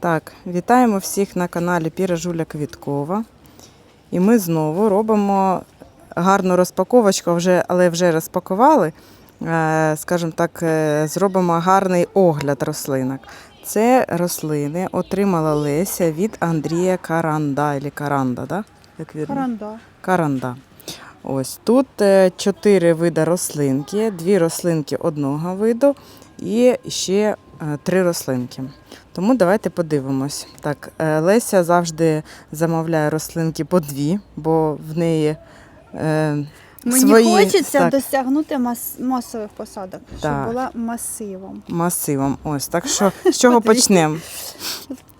Так, вітаємо всіх на каналі Піра Жуля Квіткова. І ми знову робимо гарну розпаковочку, вже, але вже розпакували. Е, Скажімо так, е, зробимо гарний огляд рослинок. Це рослини отримала Леся від Андрія Каранда. Или Каранда, да? Як вірно? Каранда. Каранда. Ось тут е, чотири види рослинки, дві рослинки одного виду і ще три рослинки. Тому давайте подивимось. Так, е, Леся завжди замовляє рослинки по дві, бо в неї е, Мені свої хочеться так, досягнути мас- масових посадок, щоб Так. була масивом. масивом. Ось так що з чого почнемо?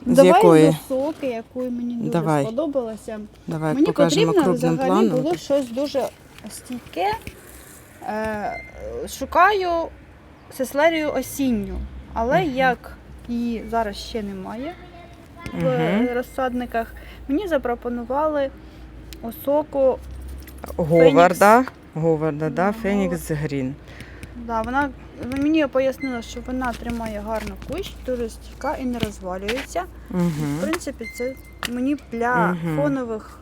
З Давай якої? соки, якої мені дуже Давай. сподобалося. Давай мені покажемо потрібно взагалі планом. було щось дуже стійке. Е, шукаю сеслерію осінню, але Мгм. як її зараз ще немає в Мгм. розсадниках, мені запропонували осоку Говарда. Говарда, да? Ну, Фенікс Грін. Да, вона мені пояснила, що вона тримає гарно кущ, дуже стійка і не розвалюється. В Угу. принципі, це мені для Мгм. фонових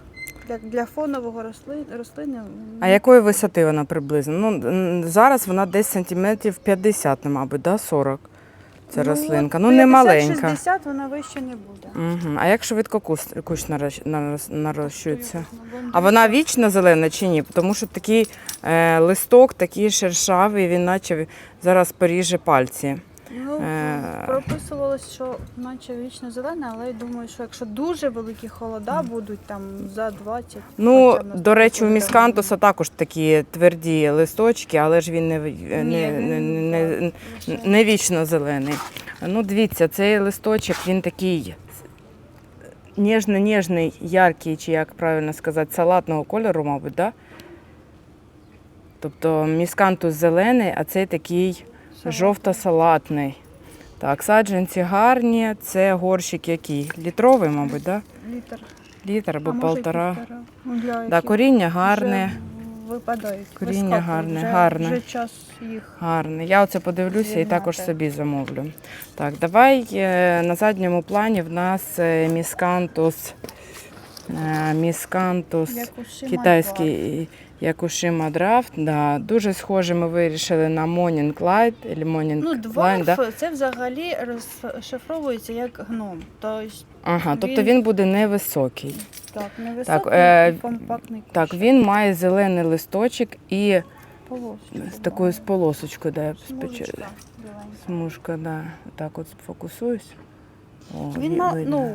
для, для фонового росли, рослини. А якої висоти вона приблизно? Ну, н- зараз вона десь сантиметрів 50, ну, мабуть, да? 40. Ця рослинка. Ну, не маленька. 50-60 вона вище не буде. Угу. А як швидко кущ нарощ- нарос- нарощується? Ну, А вона вічно зелена чи ні? Тому що такий е, листок, такий шершавий, він наче зараз поріже пальці. Ну, Е. прописувалось, що наче вічно зелена, але я думаю, що якщо дуже великі холода будуть там за 20. Ну, хоча в нас до речі, у буде міскантуса також такі тверді листочки, але ж він не, в- не, не, не, не вічно зелений. Ну, дивіться, цей листочок він такий ніжно-ніжний, яркий, чи як правильно сказати, салатного кольору, мабуть, да? Тобто міскантус зелений, а цей такий. Жовто-салатний. Так, саджанці гарні, це горщик який? Літровий, мабуть, да? Літр. Літр або А полтора. півтора. Ну, Да, коріння гарне. вже Випадають. Коріння гарне, вже, гарне. Вже час їх. Гарне. Я оце подивлюся і також собі замовлю. Так, давай е, на задньому плані в нас е, міскантус. Е, Міскантус китайський Якушима драфт. Да. Дуже схоже ми вирішили на або Morning Ну, дворф да? це взагалі розшифровується як гном. Тобто, Ага, тобто він- він буде невисокий. так, невисокий е, і компактний кущ. Так, він має зелений листочок і Полосочку, з такою з полосочкою, да, я Смужечка. Смужка, да. Так от фокусуюсь. О, Він видно. ну,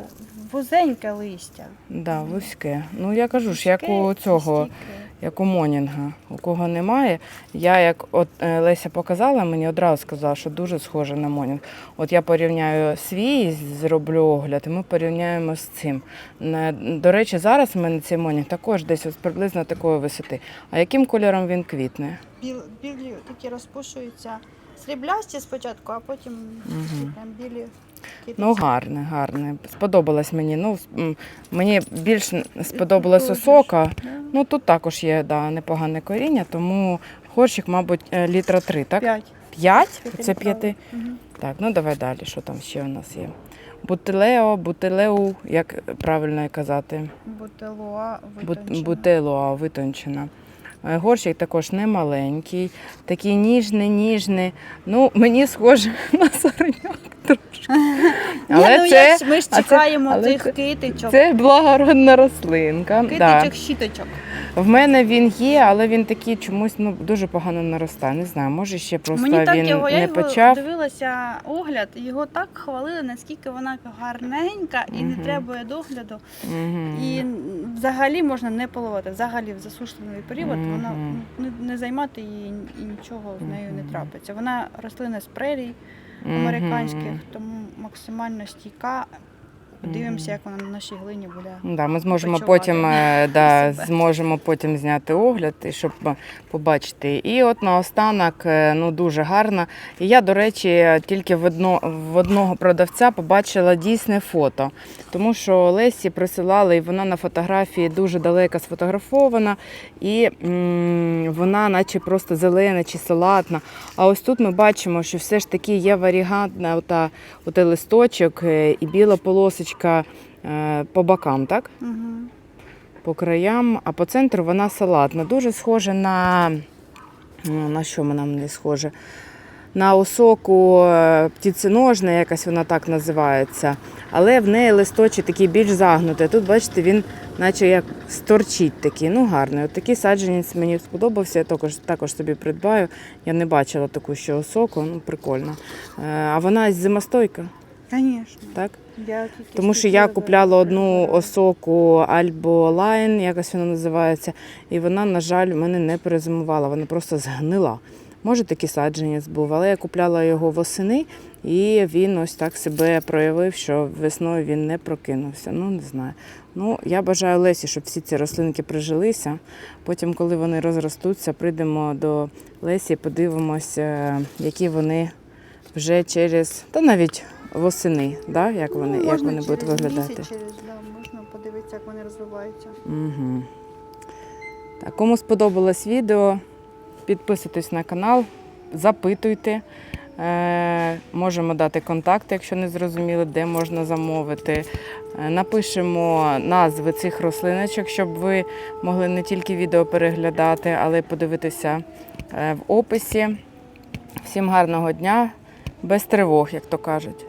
вузеньке листя. Да, вузьке. Ну я кажу ж, як у цього, стійке. як у Монінга. У кого немає. Я як от е, Леся показала, мені одразу сказала, що дуже схоже на Монінг. От я порівняю свій, зроблю огляд, і ми порівняємо з цим. На- До речі, зараз в мене цей Монінг також десь ось приблизно такої висоти. А яким кольором він квітне? Біл, білі такі розпушуються сріблясті спочатку, а потім Мгм. прям білі. Ну, гарне, гарне. Сподобалось мені. Ну, мені більш сподобалось осока. Ну тут також є да, непогане коріння, тому горщик, мабуть, е, літра три, так? П'ять. П'ять? Це п'яти. Так, ну давай далі. Що там ще у нас є? Бутилео, бутилеу, як правильно казати? Бутилуа Бут- витончена. Бутилуа витончена. Е, Горщик також не маленький, такий ніжний, ніжний. Ну, мені схоже на сороняк трошки. Але ну, це, я ми ж а це- чекаємо але тих це- китичок. це благородна рослинка. Да. Китичок, щіточок. В мене він є, але він такий чомусь ну, дуже погано наростає. Не знаю, може ще просто Мені так він його, я не його почав. дивилася огляд, його так хвалили, наскільки вона гарненька і Мгм. не требує догляду. Мгм. І взагалі можна не поливати. Взагалі в засушливий період вона Мгм. не, не займати її і нічого з нею не Мгм. трапиться. Вона рослина з прерій. Американських, тому максимально стійка. Подивимося, як вона на нашій глині буде. Да, ми зможемо потім, е, да, зможемо потім зняти огляд, щоб е, побачити. І от наостанок, е, ну дуже гарно. І я, до речі, тільки в, одно, в одного продавця побачила дійсне фото, тому що Лесі присилали, і вона на фотографії дуже далеко сфотографована, і м, вона, наче просто зелена чи салатна. А ось тут ми бачимо, що все ж таки є варігантна ота, ота листочок і біла полосочка е, по бокам, так? Угу. По краям, а по центру вона салатна. Дуже схожа на. ну, На що вона мені схожа? На осоку е, якась вона так називається. Але в неї листочок такий більш загнутий. Тут, бачите, він наче як сторчить такий. Ну, гарний. От такий саджанець мені сподобався. Я також, також собі придбаю. Я не бачила таку ще осоку, ну прикольно. Е, А вона зимостойка, Звісно. так? Я тільки Тому що я купляла одну осоку Альбо Лайн, якось вона називається, і вона, на жаль, у мене не перезимувала, вона просто згнила. Може, такий саджанець був, але я купляла його восени, і він ось так себе проявив, що весною він не прокинувся. Ну, не знаю. Ну, я бажаю Лесі, щоб всі ці рослинки прижилися. Потім, коли вони розростуться, прийдемо до Лесі, подивимося, які вони вже через, та навіть восени, да? як вони, Ну, як вони будуть через виглядати. Місяць, через, да, можна подивитися, як вони розвиваються. Угу. Так, кому сподобалось відео, підписуйтесь на канал, запитуйте. Е, можемо дати контакти, якщо не зрозуміли, де можна замовити. Е, напишемо назви цих рослиночок, щоб ви могли не тільки відео переглядати, але й подивитися е, в описі. Всім гарного дня, без тривог, як то кажуть.